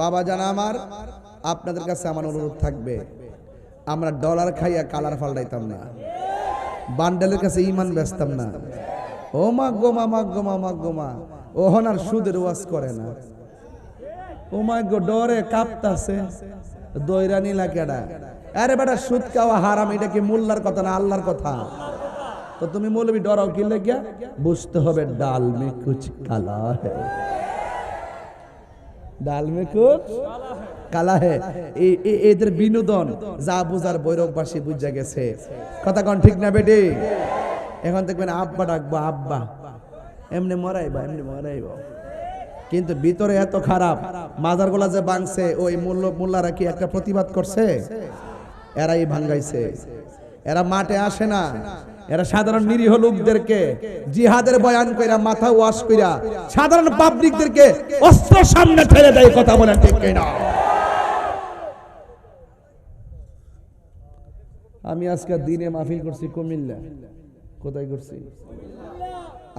বাবা জানা আমার, আপনাদের কাছে আমার অনুরোধ থাকবে। আমরা ডলার খাইয়া কালার ফাল্টাইতাম না। বান্ডেলের কাছে ইমান বেচতাম না। ও মা গোমা মা গোমা মা গোমা ওহন আর সুদের ওয়াজ করে না। ও মা গো, ডরে কাঁপতাছে। দৈরানি লাকেডা আরে বেটা, সুদ খাওয়া হারাম, এটা কি মোল্লার কথা না আল্লাহর কথা? তো তুমি মৌলবি ডরাও কি লেগিয়া? বুঝতে হবে ডাল মে কুছ কালা হ্যায়। ডাল মেকুট কালা হে। এদের বিনোদন যা বুঝার বৈরববাসী বুঝা গেছে। কথা কন ঠিক না বেটি? এখন দেখবেন আব্বা ডাকবো, আব্বা। এমনি মরাইবা এমনি মরাইবা। কিন্তু ভিতরে এত খারাপ মাজার গোলা যে ভাঙছে, ওই মূল্য মোল্লারা কি একটা প্রতিবাদ করছে? এরাই ভাঙ্গাইছে। এরা মাঠে আসে না। এরা সাধারণ নিরীহ লোকদেরকে জিহাদের বয়ান কইরা, মাথা ওয়াশ কইরা, সাধারণ পাবলিকদেরকে অস্ত্র সামনে ঠেলে দেয়, কথা বলেন ঠিক কিনা? আমি আজকে দিনে মাহফিল করছি কুমিল্লা। কোথায় করছি?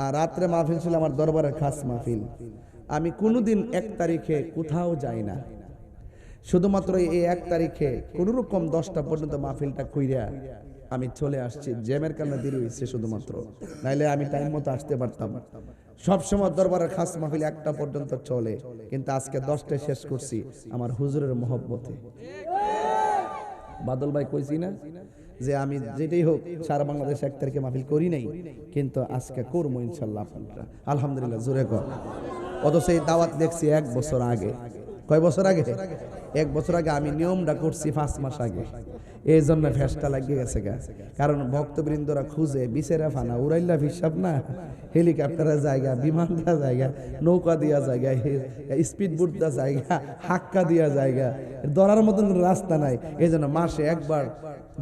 আর রাত্রে মাহফিল ছিল আমার দরবারের খাস মাহফিল। আমি কোনোদিন এক তারিখে কোথাও যাই না। শুধুমাত্র এই এক তারিখে কোন রকম দশটা পর্যন্ত মাহফিলটা কইরা আমি চলে আসছি। জ্যামের কারণে দেরি হয়েছে শুধুমাত্র। নাইলে আমি টাইম মতো আসতে পারতাম। সবসময় দরবারের খাস মাহফিল একটা পর্যন্ত চলে। কিন্তু আজকে দশটায় শেষ করছি আমার হুজুরের মহব্বতে। বাদল ভাই কইছি না যে আমি যেটাই হোক সারা বাংলাদেশ এক তারিখে মাহফিল করি নাই, কিন্তু আজকে করব ইনশাল্লাহ আপনারা। আলহামদুলিল্লাহ, জোরে কর। অথচ এই দাওয়াত দেখছি এক বছর আগে। কয় বছর আগে? এক বছর আগে আমি নিয়মটা করছি পাঁচ মাস আগে। এই জন্য ফেসটা লাগিয়ে গেছে গা। কারণ ভক্তবৃন্দরা খুঁজে বিচেরা ফানা, উড়াইল্লা হিসাব না। হেলিকপ্টারের জায়গা, বিমান দেওয়া জায়গা, নৌকা দেওয়া জায়গা স্পিড বোট দেওয়া জায়গা, হাক্কা দেওয়া জায়গা। ধরার মতন কোনো রাস্তা নাই। এই জন্য মাসে একবার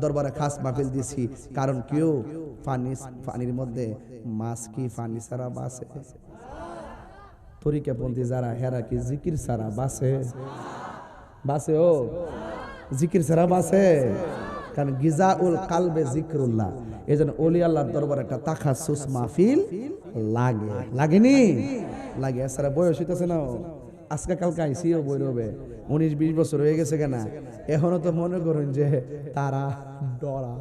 দরবারে খাস মাহফিল দিছি। কারণ কেউ পানি পানির মধ্যে মাছ কি পানি ছাড়া বাসে তরিকাপন্থী যারা হেরা কি জিকির ছাড়া বাসে? বাসে ও? জিকির ছাড়া বাসে? কারণ গিজা উল কালবে জিকরুল্লাহ। এই জন্য অলি আল্লাহর দরবার একটা তাখাসুস মাহফিল লাগে। লাগেনি? লাগে। এছাড়া বয়স হইতেছে না আজকে কালকে আইসিও বই রবে। উনিশ বিশ বছর হয়ে গেছে কেনা। এখনও তো মনে করুন যে তারা ডরা।